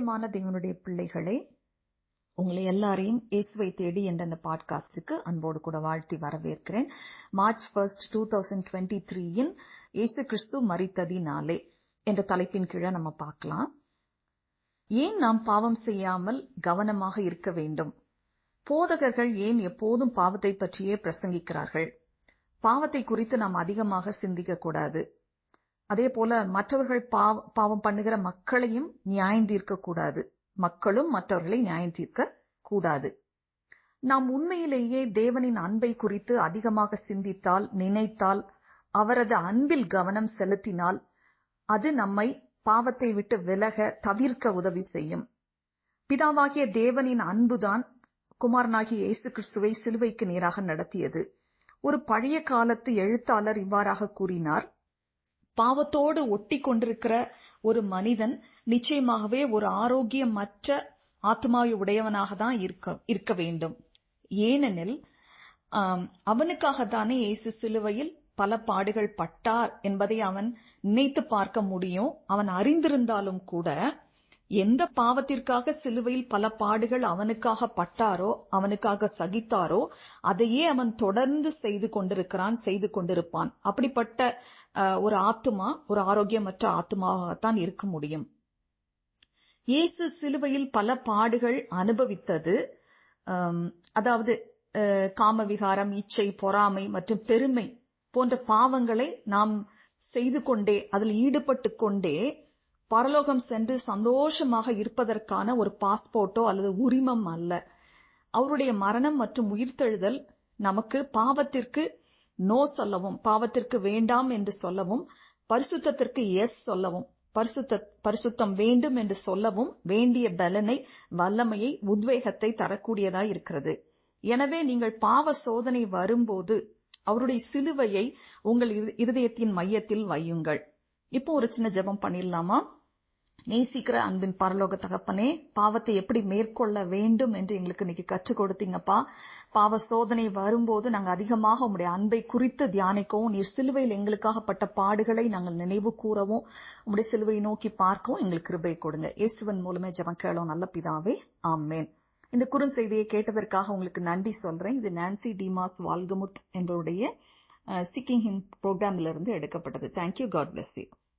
பிரியமான தேவனுடைய பிள்ளைகளே உங்களை எல்லாரையும் இயேசுவை தேடி என்ற அந்த பாட்காஸ்டுக்கு அன்போடு கூட வாழ்த்தி வரவேற்கிறேன். March first two thousand twenty த்ரீயின் இயேசு கிறிஸ்து மறித்ததினாலே என்ற தலைப்பின் கீழே நம்ம பார்க்கலாம். ஏன் நாம் பாவம் செய்யாமல் கவனமாக இருக்க வேண்டும்? போதகர்கள் ஏன் எப்போதும் பாவத்தை பற்றியே பிரசங்கிக்கிறார்கள்? பாவத்தை குறித்து நாம் அதிகமாக சிந்திக்க கூடாது. அதே போல மற்றவர்கள் பாவம் பண்ணுகிற மக்களையும் நியாயம் தீர்க்க கூடாது மக்களும் மற்றவர்களை நியாயம் தீர்க்க கூடாது நாம் உண்மையிலேயே தேவனின் அன்பை குறித்து அதிகமாக சிந்தித்தால் நினைத்தால் அவரது அன்பில் கவனம் செலுத்தினால் அது நம்மை பாவத்தை விட்டு விலக தவிர்க்க உதவி செய்யும். பிதாவாகிய தேவனின் அன்புதான் குமாரனாகிய இயேசு கிறிஸ்துவை சிலுவைக்கு நேராக நடத்தியது. ஒரு பழைய காலத்து எழுத்தாளர் இவ்வாறாக கூறினார் பாவத்தோடு ஒட்டி கொண்டிருக்கிற ஒரு மனிதன் நிச்சயமாகவே ஒரு ஆரோக்கியமற்ற ஆத்மாவை உடையவனாக தான் இருக்க இருக்க வேண்டும். ஏனெனில் அவனுக்காகத்தானே இயேசு சிலுவையில் பல பாடுகள் பட்டார் என்பதை அவன் நினைத்து பார்க்க முடியும். அவன் அறிந்திருந்தாலும் கூட எந்த பாவத்திற்காக சிலுவையில் பல பாடுகள் அவனுக்காக பட்டாரோ அவனுக்காக சகித்தாரோ அதையே அவன் தொடர்ந்து செய்து கொண்டிருக்கிறான் செய்து கொண்டிருப்பான். அப்படிப்பட்ட ஒரு ஆத்மா ஒரு ஆரோக்கியமற்ற ஆத்மாவாகத்தான் இருக்க முடியும். இயேசு சிலுவையில் பல பாடுகள் அனுபவித்தது. அதாவது காமவிகாரம் இச்சை பொறாமை மற்றும் பெருமை போன்ற பாவங்களை நாம் செய்து கொண்டே அதில் ஈடுபட்டு கொண்டே பரலோகம் சென்று சந்தோஷமாக இருப்பதற்கான ஒரு பாஸ்போர்ட்டோ அல்லது உரிமம் அல்ல. அவருடைய மரணம் மற்றும் உயிர்த்தெழுதல் நமக்கு பாவத்திற்கு நோ சொல்லவும் பாவத்திற்கு வேண்டாம் என்று சொல்லவும் பரிசுத்தத்திற்கு எஸ் சொல்லவும் பரிசுத்த பரிசுத்தம் வேண்டும் என்று சொல்லவும் வேண்டிய பலனை வல்லமையை உத்வேகத்தை தரக்கூடியதாய் இருக்கிறது. எனவே நீங்கள் பாவ சோதனை வரும்போது அவருடைய சிலுவையை உங்கள் இருதயத்தின் மையத்தில் வையுங்கள். இப்போ ஒரு சின்ன ஜெபம் பண்ணிடலாமா? நேசிக்கிற அன்பின் பரலோக தகப்பனே பாவத்தை எப்படி மேற்கொள்ள வேண்டும் என்று எங்களுக்கு இன்னைக்கு கற்றுக் கொடுத்தீங்கப்பா. பாவ சோதனை வரும்போது நாங்கள் அதிகமாக உங்களுடைய அன்பை குறித்து தியானிக்கவும் நீர் சிலுவையில் எங்களுக்காகப்பட்ட பாடுகளை நாங்கள் நினைவு கூறவும் உங்களுடைய சிலுவையை நோக்கி பார்க்கவும் எங்களுக்கு கிருபை கொடுங்க. இயேசுவன் மூலமே ஜபம் கேளோம் நல்ல பிதாவே. ஆமேன். இந்த குறுஞ்செய்தியை கேட்டதற்காக உங்களுக்கு நன்றி சொல்றேன். இது நான்சி டிமாஸ் வால்கமுத் என்பவருடைய சிக்கிங் ஹிம் ப்ரோக்ராம்ல இருந்து எடுக்கப்பட்டது தேங்க்யூ காட் பிளஸ் யூ